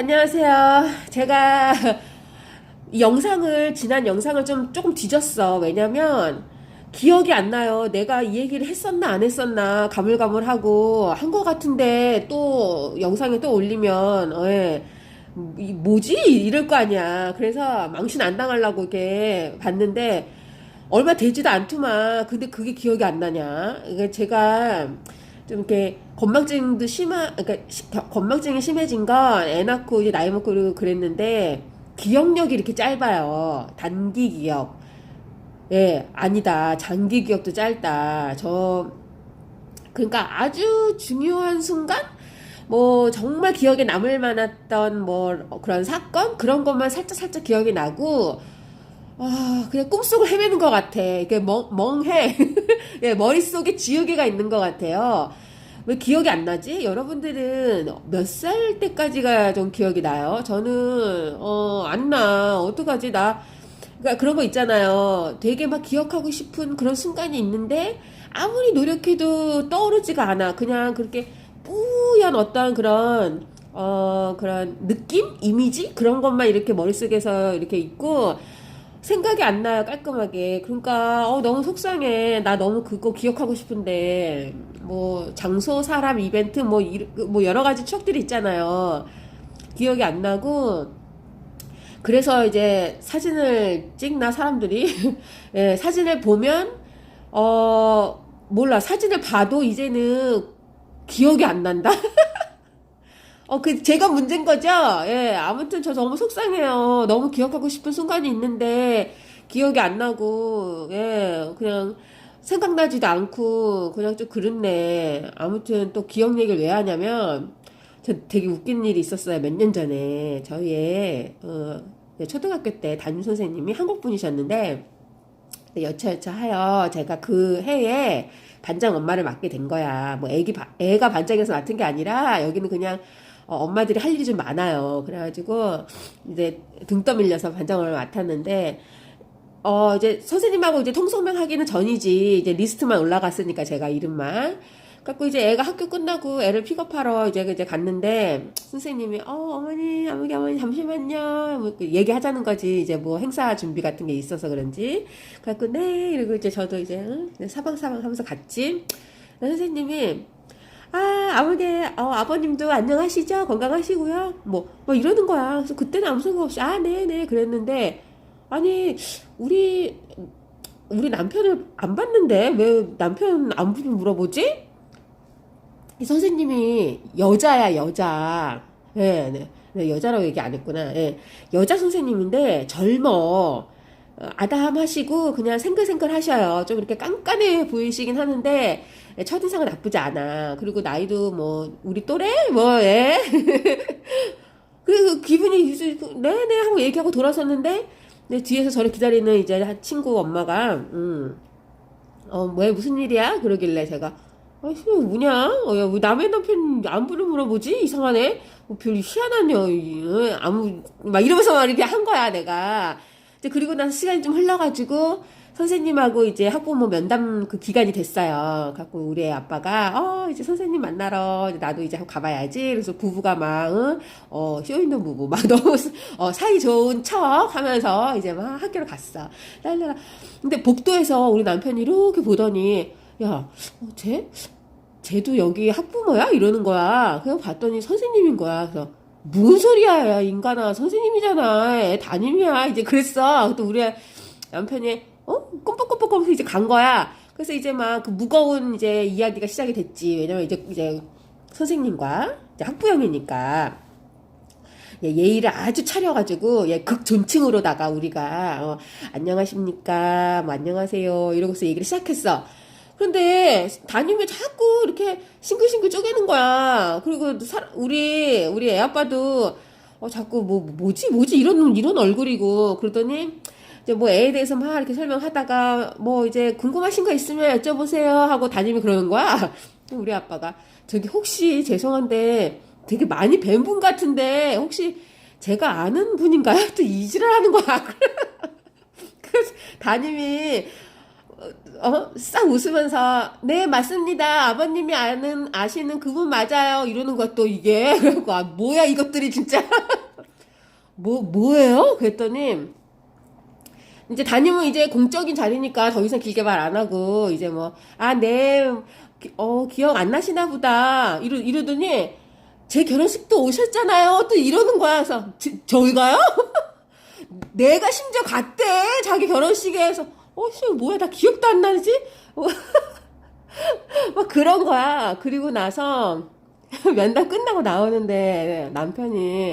안녕하세요. 제가 이 영상을, 지난 영상을 좀 조금 뒤졌어. 왜냐면, 기억이 안 나요. 내가 이 얘기를 했었나, 안 했었나, 가물가물하고, 한 것 같은데, 또, 영상에 또 올리면, 어, 예. 이 뭐지? 이럴 거 아니야. 그래서 망신 안 당하려고 이렇게 봤는데, 얼마 되지도 않더만. 근데 그게 기억이 안 나냐. 제가 좀 이렇게 건망증도 심한, 그러니까 시- 겨- 건망증이 심해진 건 애 낳고 이제 나이 먹고 그러고 그랬는데, 기억력이 이렇게 짧아요. 단기 기억. 예, 아니다. 장기 기억도 짧다. 저, 그러니까 아주 중요한 순간? 뭐, 정말 기억에 남을 만했던 뭐, 그런 사건? 그런 것만 살짝 살짝 기억이 나고, 아, 그냥 꿈속을 헤매는 것 같아. 이게 멍, 멍해. 예, 머릿속에 지우개가 있는 것 같아요. 왜 기억이 안 나지? 여러분들은 몇 살 때까지가 좀 기억이 나요? 저는, 어, 안 나. 어떡하지? 나, 그러니까 그런 거 있잖아요. 되게 막 기억하고 싶은 그런 순간이 있는데, 아무리 노력해도 떠오르지가 않아. 그냥 그렇게 뿌연 어떤 그런, 어, 그런 느낌? 이미지? 그런 것만 이렇게 머릿속에서 이렇게 있고, 생각이 안 나요, 깔끔하게. 그러니까, 어, 너무 속상해. 나 너무 그거 기억하고 싶은데, 뭐, 장소, 사람, 이벤트, 뭐, 이- 뭐, 여러 가지 추억들이 있잖아요. 기억이 안 나고, 그래서 이제 사진을 찍나, 사람들이? 예, 사진을 보면, 어, 몰라. 사진을 봐도 이제는 기억이 안 난다? 어, 그, 제가 문제인 거죠? 예, 아무튼 저 너무 속상해요. 너무 기억하고 싶은 순간이 있는데, 기억이 안 나고, 예, 그냥 생각나지도 않고, 그냥 좀 그렇네. 아무튼 또 기억 얘기를 왜 하냐면, 저 되게 웃긴 일이 있었어요. 몇 년 전에. 저희의, 어, 초등학교 때 담임 선생님이 한국 분이셨는데, 여차여차 하여 제가 그 해에 반장 엄마를 맡게 된 거야. 뭐 애기 바- 애가 반장에서 맡은 게 아니라 여기는 그냥 어, 엄마들이 할 일이 좀 많아요. 그래가지고 이제 등 떠밀려서 반장을 맡았는데 어 이제 선생님하고 이제 통성명 하기는 전이지. 이제 리스트만 올라갔으니까 제가 이름만. 갖고 이제 애가 학교 끝나고 애를 픽업하러 이제 이제 갔는데 선생님이 어 어머니 아무개 어머니 잠시만요. 뭐 얘기하자는 거지. 이제 뭐 행사 준비 같은 게 있어서 그런지. 갖고 네 이러고 이제 저도 이제 응? 사방사방 하면서 갔지. 선생님이 아, 아무개, 어, 아버님도 안녕하시죠? 건강하시고요? 뭐, 뭐 이러는 거야. 그래서 그때는 아무 생각 없이, 아, 네네, 그랬는데, 아니, 우리, 우리 남편을 안 봤는데, 왜 남편 안부를 물어보지? 이 선생님이 여자야, 여자. 예, 네. 네, 여자라고 얘기 안 했구나. 예. 여자 선생님인데, 젊어. 어, 아담하시고, 그냥 생글생글 하셔요. 좀 이렇게 깐깐해 보이시긴 하는데, 예, 첫인상은 나쁘지 않아. 그리고 나이도 뭐, 우리 또래? 뭐, 예. 그래서 기분이, 이제 네네 하고 얘기하고 돌아섰는데, 뒤에서 저를 기다리는 이제 한 친구 엄마가, 음, 어, 왜 무슨 일이야? 그러길래 제가, 아, 씨, 뭐냐? 어, 야, 왜 남의 남편 안부를 물어보지? 이상하네? 뭐, 별 이, 어, 아무, 막 이러면서 막 이렇게 한 거야, 내가. 이제 그리고 나서 시간이 좀 흘러가지고, 선생님하고 이제 학부모 면담 그 기간이 됐어요. 갖고 우리 애 아빠가, 어, 이제 선생님 만나러, 나도 이제 한번 가봐야지. 그래서 부부가 막, 응? 어, 쇼윈도 부부, 막 너무, 어, 사이 좋은 척 하면서 이제 막 학교를 갔어. 랄랄라. 근데 복도에서 우리 남편이 이렇게 보더니, 야, 어, 쟤? 쟤도 여기 학부모야? 이러는 거야. 그냥 봤더니 선생님인 거야. 그래서, 무슨 소리야, 야, 인간아. 선생님이잖아. 애 담임이야. 이제 그랬어. 또 우리 남편이, 어? 하면서 이제 간 거야. 그래서 이제 막 그 무거운 이제 이야기가 시작이 됐지. 왜냐면 이제, 이제 선생님과 이제 학부형이니까. 예, 예의를 아주 차려가지고, 예, 극존칭으로다가 우리가, 어, 안녕하십니까, 뭐, 안녕하세요, 이러고서 얘기를 시작했어. 그런데 담임이 자꾸 이렇게 싱글싱글 쪼개는 거야. 그리고 사- 우리, 우리 애 아빠도, 어, 자꾸 뭐, 뭐지, 뭐지, 이런, 이런 얼굴이고, 그러더니, 이제 뭐 애에 대해서 막 이렇게 설명하다가, 뭐 이제 궁금하신 거 있으면 여쭤보세요 하고 담임이 그러는 거야. 우리 아빠가, 저기 혹시 죄송한데, 되게 많이 뵌 분 같은데, 혹시 제가 아는 분인가요? 또 이지랄 하는 거야. 그래서 담임이 어, 싹 웃으면서, 네, 맞습니다. 아버님이 아는, 아시는 그분 맞아요. 이러는 또 이게. 그래갖고, 아, 뭐야, 이것들이 진짜. 뭐, 뭐예요? 그랬더니, 이제 담임은 이제 공적인 자리니까 더 이상 길게 말 안 하고, 이제 뭐, 아, 네, 기- 어, 기억 안 나시나 보다. 이러, 이러더니, 제 결혼식도 오셨잖아요. 또 이러는 거야. 그래서, 저, 저희가요? 내가 심지어 갔대. 자기 결혼식에서. 어, 씨, 뭐야. 나 기억도 안 나지? 막 그런 거야. 그리고 나서 면담 끝나고 나오는데 남편이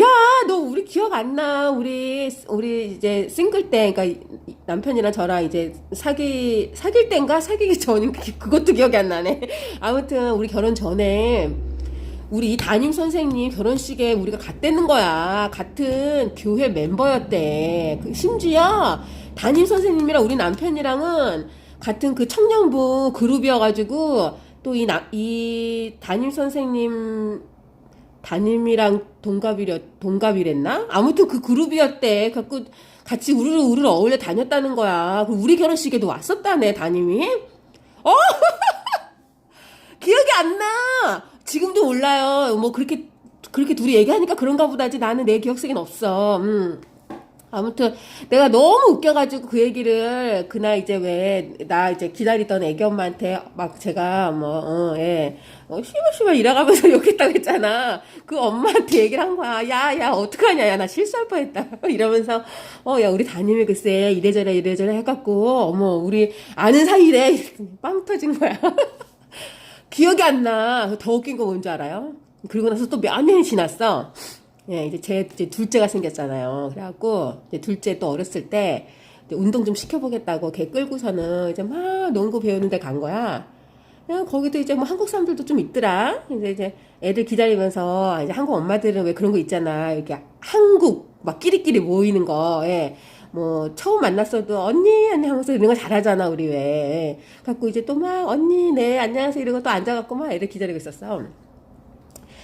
야, 너 우리 기억 안 나? 우리 우리 이제 싱글 때 그러니까 이- 남편이랑 저랑 이제 사귀 사귈 때인가 사귀기 전인 그것도 기억이 안 나네. 아무튼 우리 결혼 전에 우리 이 담임 선생님 결혼식에 우리가 갔대는 거야. 같은 교회 멤버였대. 그 심지어 담임 선생님이랑 우리 남편이랑은 같은 그 청년부 그룹이어가지고 또 이 이 담임 선생님 담임이랑 동갑이랬 동갑이랬나? 아무튼 그 그룹이었대. 갖고 같이 우르르 우르르 어울려 다녔다는 거야. 그 우리 결혼식에도 왔었다네 담임이. 기억이 안 나. 지금도 몰라요. 뭐 그렇게 그렇게 둘이 얘기하니까 그런가 보다지 나는 내 기억 속엔 없어. 음. 아무튼 내가 너무 웃겨가지고 그 얘기를 그날 이제 왜 나 이제 기다리던 애기 엄마한테 막 제가 뭐 어, 예. 어, 씨발씨발 이래가면서 욕했다고 했잖아. 그 엄마한테 얘기를 한 거야. 야, 야, 어떡하냐. 야, 나 실수할 뻔했다. 이러면서, 어, 야, 우리 담임이 글쎄, 이래저래 이래저래 해갖고, 어머, 우리 아는 사이래. 빵 터진 거야. 기억이 안 나. 더 웃긴 거 뭔지 알아요? 그리고 나서 또 몇 년이 지났어. 예, 이제 제 이제 둘째가 생겼잖아요. 그래갖고 이제 둘째 또 어렸을 때 운동 좀 시켜보겠다고 걔 끌고서는 이제 막 농구 배우는 데 간 거야. 그냥 거기도 이제 뭐 한국 사람들도 좀 있더라. 이제 이제 애들 기다리면서 이제 한국 엄마들은 왜 그런 거 있잖아. 이렇게 한국 막 끼리끼리 모이는 거. 예. 뭐 처음 만났어도 언니 언니 하면서 이런 거 잘하잖아 우리 왜. 갖고 이제 또 막 언니 네 안녕하세요 이러고 또 앉아갖고 막 애들 기다리고 있었어.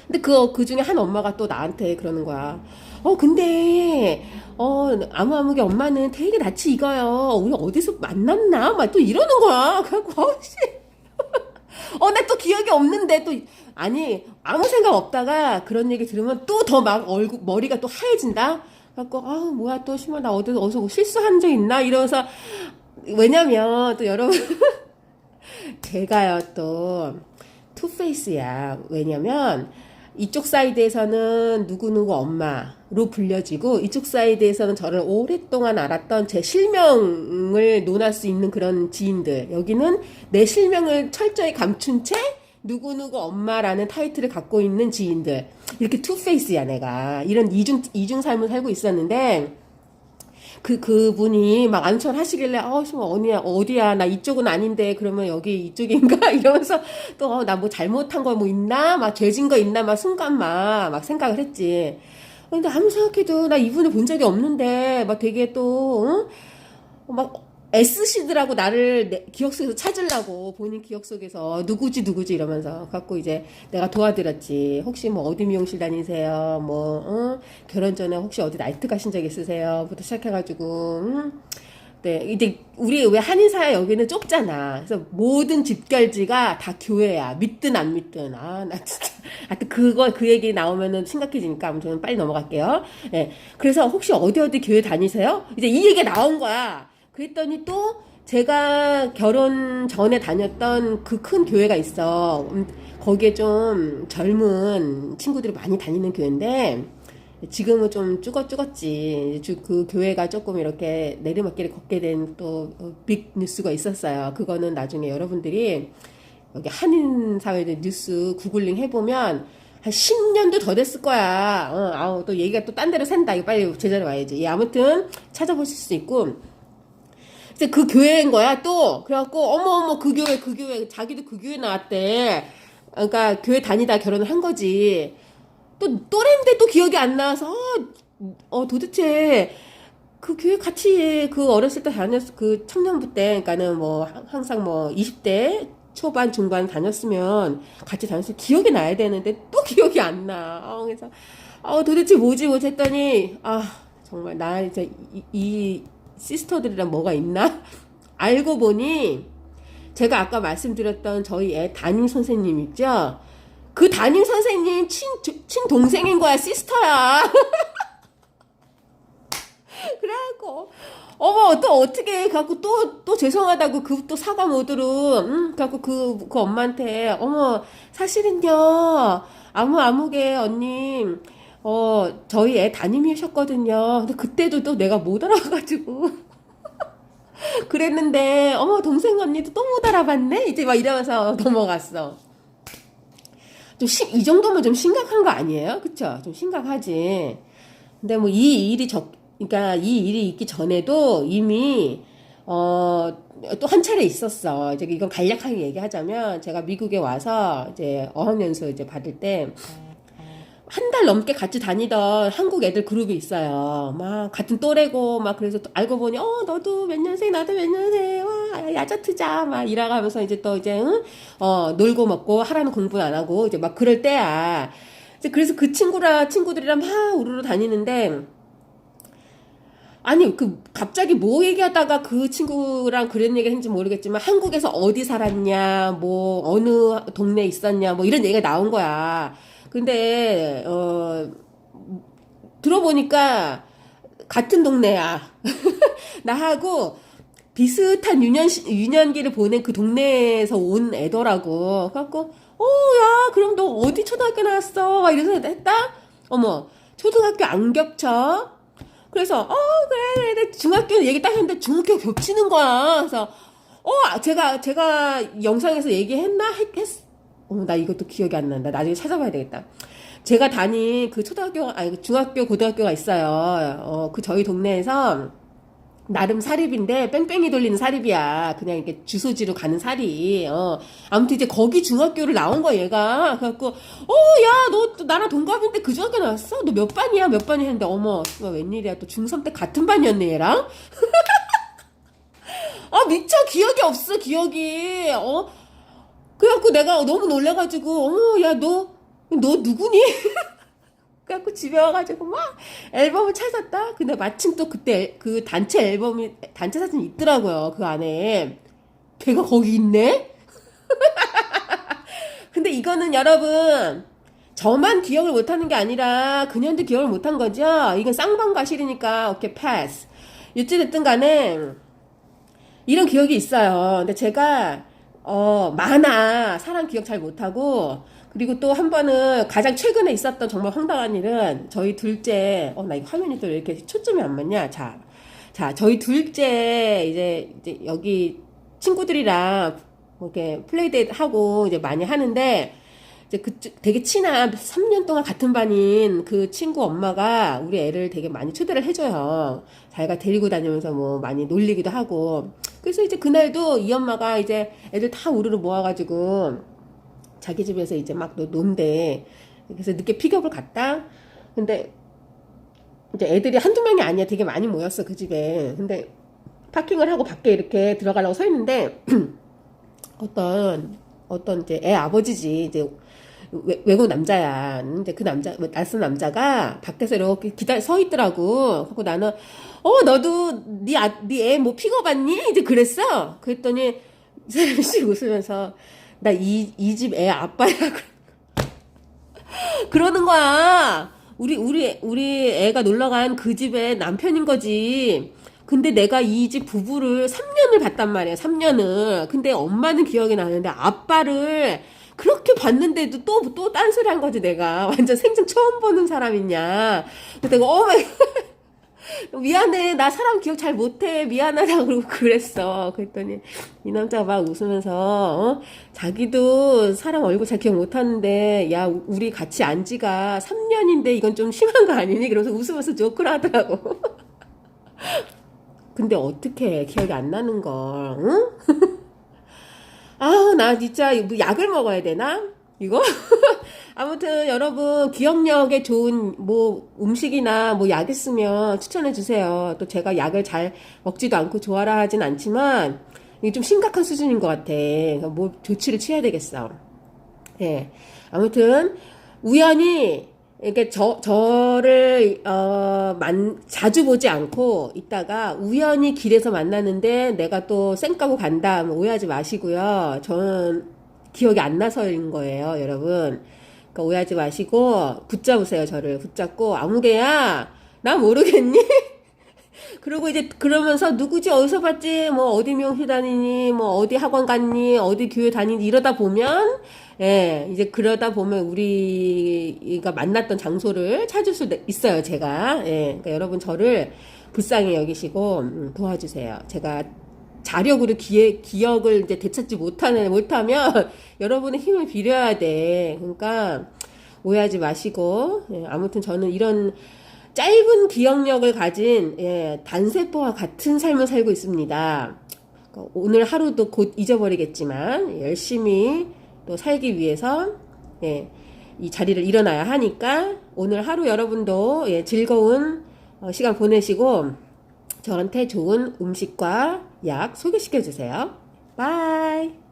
근데 그, 그 중에 한 엄마가 또 나한테 그러는 거야. 어, 근데, 어, 아무 아무게 엄마는 되게 낯이 익어요. 우리 어디서 만났나? 막 또 이러는 거야. 그래갖고, 어, 씨. 어, 나 또 기억이 없는데, 또, 아니, 아무 생각 없다가 그런 얘기 들으면 또 더 막 얼굴, 머리가 또 하얘진다? 그래갖고, 아, 뭐야, 또, 심어, 나 어디, 어디서 뭐 실수한 적 있나? 이러면서, 왜냐면, 또 여러분, 제가요, 또, 투페이스야. 왜냐면, 이쪽 사이드에서는 누구누구 엄마로 불려지고, 이쪽 사이드에서는 저를 오랫동안 알았던 제 실명을 논할 수 있는 그런 지인들. 여기는 내 실명을 철저히 감춘 채, 누구누구 엄마라는 타이틀을 갖고 있는 지인들. 이렇게 투페이스야, 내가. 이런 이중, 이중 삶을 살고 있었는데, 그, 그분이 막 안철 하시길래, 어, 씨, 어디야, 어디야, 나 이쪽은 아닌데, 그러면 여기 이쪽인가? 이러면서 또, 어, 나 뭐 잘못한 거 뭐 있나? 막 죄진 거 있나? 막 순간 막, 막 생각을 했지. 근데 아무 생각해도 나 이분을 본 적이 없는데, 막 되게 또, 응? 막, 애쓰시더라고, 나를 내 기억 속에서 찾으려고, 본인 기억 속에서, 누구지, 누구지, 이러면서. 갖고 이제 내가 도와드렸지. 혹시 뭐 어디 미용실 다니세요? 뭐, 응? 결혼 전에 혹시 어디 나이트 가신 적 있으세요? 부터 시작해가지고, 응? 네, 이제 우리 왜 한인사회 여기는 좁잖아. 그래서 모든 집결지가 다 교회야. 믿든 안 믿든. 아, 나 진짜. 하여튼 그거, 그 얘기 나오면은 심각해지니까 아무튼 빨리 넘어갈게요. 예. 그래서 혹시 어디 어디 교회 다니세요? 이제 이 얘기 가 나온 거야. 그랬더니 또 제가 결혼 전에 다녔던 그 큰 교회가 있어. 음, 거기에 좀 젊은 친구들이 많이 다니는 교회인데, 지금은 좀 쭈걱쭈걱지. 주- 그 교회가 조금 이렇게 내리막길을 걷게 된 또 빅 뉴스가 있었어요. 그거는 나중에 여러분들이 여기 한인 사회의 뉴스 구글링 해보면 한 10년도 더 됐을 거야. 어, 아우, 또 얘기가 또 딴 데로 샌다. 이거 빨리 제자리 와야지. 예, 아무튼 찾아보실 수 있고. 이제 그 교회인 거야, 또. 그래갖고, 어머, 어머, 그 교회, 그 교회. 자기도 그 교회 나왔대. 그러니까 교회 다니다 결혼을 한 거지. 또 또래인데 또 기억이 안 나서 어, 어, 도대체 그 교회 같이 그 어렸을 때 다녔 그 청년부 때 그러니까는 뭐 항- 항상 뭐 20대 초반 중반 다녔으면 같이 다녔으면 기억이 나야 되는데 또 기억이 안 나. 어, 그래서 어 도대체 뭐지 뭐지 했더니 아 정말 나 이제 이, 이 시스터들이랑 뭐가 있나? 알고 보니 제가 아까 말씀드렸던 저희 애 담임 선생님 있죠? 그 담임 선생님 친, 친 동생인 거야, 시스터야. 그래갖고, 어머, 또 어떻게, 갖고 또, 또 죄송하다고 그 또 사과 모드로, 응? 갖고 그, 그 엄마한테, 어머, 사실은요, 아무 아무개 언니, 어, 저희 애 담임이셨거든요. 근데 그때도 또 내가 못 알아가지고. 그랬는데, 어머, 동생 언니도 또 못 알아봤네? 이제 막 이러면서 넘어갔어. 좀, 심, 이 정도면 좀 심각한 거 아니에요? 그쵸? 좀 심각하지. 근데 뭐 이 일이 적, 그러니까 이 일이 있기 전에도 이미, 어, 또 한 차례 있었어. 이제 이건 간략하게 얘기하자면, 제가 미국에 와서 이제 어학연수 이제 받을 때, 한 달 넘게 같이 다니던 한국 애들 그룹이 있어요. 막 같은 또래고 막 그래서 또 알고 보니 어 너도 몇 년생 나도 몇 년생 와 야자트자 막 이래가면서 이제 또 이제 응? 어 놀고 먹고 하라는 공부는 안 하고 이제 막 그럴 때야. 이제 그래서 그 친구랑 친구들이랑 막 우르르 다니는데 아니 그 갑자기 뭐 얘기하다가 그 친구랑 그런 얘기를 했는지 모르겠지만 한국에서 어디 살았냐 뭐 어느 동네에 있었냐 뭐 이런 얘기가 나온 거야. 근데 어 들어보니까 같은 동네야. 나하고 비슷한 유년 유년기를 보낸 그 동네에서 온 애더라고. 그래갖고 어야 그럼 너 어디 초등학교 나왔어? 막 이래서 했다. 어머 초등학교 안 겹쳐. 그래서 어 그래 그래 중학교 얘기 딱 했는데 중학교 겹치는 거야. 그래서 어 제가 제가 영상에서 얘기했나 했, 했 어머 나 이것도 기억이 안 난다. 나중에 찾아봐야 되겠다. 제가 다닌 그 초등학교 아니 중학교 고등학교가 있어요. 어 그 저희 동네에서 나름 사립인데 뺑뺑이 돌리는 사립이야. 그냥 이렇게 주소지로 가는 사립. 어 아무튼 이제 거기 중학교를 나온 거야 얘가. 그래갖고 어 야 너 나랑 동갑인데 그 중학교 나왔어? 너 몇 반이야? 몇 반이 했는데 어머 너 웬일이야 또 중3 때 같은 반이었네 얘랑. 아 미쳐 기억이 없어 기억이. 어 그래갖고 내가 너무 놀래가지고 어머 야너너 누구니? 그래갖고 집에 와가지고 막 앨범을 찾았다. 근데 마침 또 그때 그 단체 앨범이 단체 사진이 있더라고요. 그 안에 걔가 거기 있네. 근데 이거는 여러분 저만 기억을 못하는 게 아니라 그년도 기억을 못한 거죠. 이건 쌍방과실이니까 오케이 패스. 어찌됐든 간에 이런 기억이 있어요. 근데 제가 어 많아 사람 기억 잘 못하고 그리고 또 한 번은 가장 최근에 있었던 정말 황당한 일은 저희 둘째, 어, 나 이 화면이 또왜 이렇게 초점이 안 맞냐? 자, 자, 저희 둘째 이제, 이제 여기 친구들이랑 뭐 이렇게 플레이데이트 하고 이제 많이 하는데 그 되게 친한 3년 동안 같은 반인 그 친구 엄마가 우리 애를 되게 많이 초대를 해줘요. 자기가 데리고 다니면서 뭐 많이 놀리기도 하고. 그래서 이제 그날도 이 엄마가 이제 애들 다 우르르 모아가지고 자기 집에서 이제 막 논대. 그래서 늦게 픽업을 갔다. 근데 이제 애들이 한두 명이 아니야. 되게 많이 모였어, 그 집에. 근데 파킹을 하고 밖에 이렇게 들어가려고 서 있는데 어떤 어떤 이제 애 아버지지 이제 외, 외국 남자야. 근데 그 남자 낯선 남자가 밖에서 이렇게 기다 서 있더라고. 그리고 나는 어 너도 네네애 뭐 픽업 왔니? 이제 그랬어. 그랬더니 이 사람이 씩 웃으면서 나 이 이 집 애 아빠야. 그러는 거야. 우리 우리 우리 애가 놀러 간 그 집의 남편인 거지. 근데 내가 이 집 부부를 3년을 봤단 말이야. 3년을. 근데 엄마는 기억이 나는데 아빠를 그렇게 봤는데도 또 또 딴소리 한 거지 내가. 완전 생전 처음 보는 사람이냐. 그때 내가 어 마이 미안해. 나 사람 기억 잘 못해. 미안하다고 그러고 그랬어. 그랬더니 이 남자가 막 웃으면서 어? 자기도 사람 얼굴 잘 기억 못하는데 야 우리 같이 안 지가 3년인데 이건 좀 심한 거 아니니? 그러면서 웃으면서 조크를 하더라고. 근데 어떻게 기억이 안 나는 걸? 응? 아우 나 진짜 뭐 약을 먹어야 되나? 이거? 아무튼 여러분 기억력에 좋은 뭐 음식이나 뭐 약 있으면 추천해 주세요. 또 제가 약을 잘 먹지도 않고 좋아라 하진 않지만 이게 좀 심각한 수준인 것 같아. 그러니까 뭐 조치를 취해야 되겠어. 예. 아무튼 우연히 이렇게 저, 저를, 어, 만, 자주 보지 않고 있다가 우연히 길에서 만나는데 내가 또 쌩까고 간다. 하면 오해하지 마시고요. 저는 기억이 안 나서인 거예요, 여러분. 그러니까 오해하지 마시고 붙잡으세요, 저를. 붙잡고 아무개야, 나 모르겠니? 그리고 이제 그러면서 누구지? 어디서 봤지? 뭐 어디 미용실 다니니? 뭐 어디 학원 갔니? 어디 교회 다니니? 이러다 보면 예 이제 그러다 보면 우리가 만났던 장소를 찾을 수 있어요 제가. 예 그러니까 여러분 저를 불쌍히 여기시고 음, 도와주세요. 제가 자력으로 기회, 기억을 이제 되찾지 못하는 못하면 여러분의 힘을 빌려야 돼. 그러니까 오해하지 마시고 예, 아무튼 저는 이런 짧은 기억력을 가진 예, 단세포와 같은 삶을 살고 있습니다. 그러니까 오늘 하루도 곧 잊어버리겠지만 열심히 또 살기 위해서 예, 이 자리를 일어나야 하니까 오늘 하루 여러분도 예, 즐거운 어, 시간 보내시고 저한테 좋은 음식과 약 소개시켜 주세요. 바이.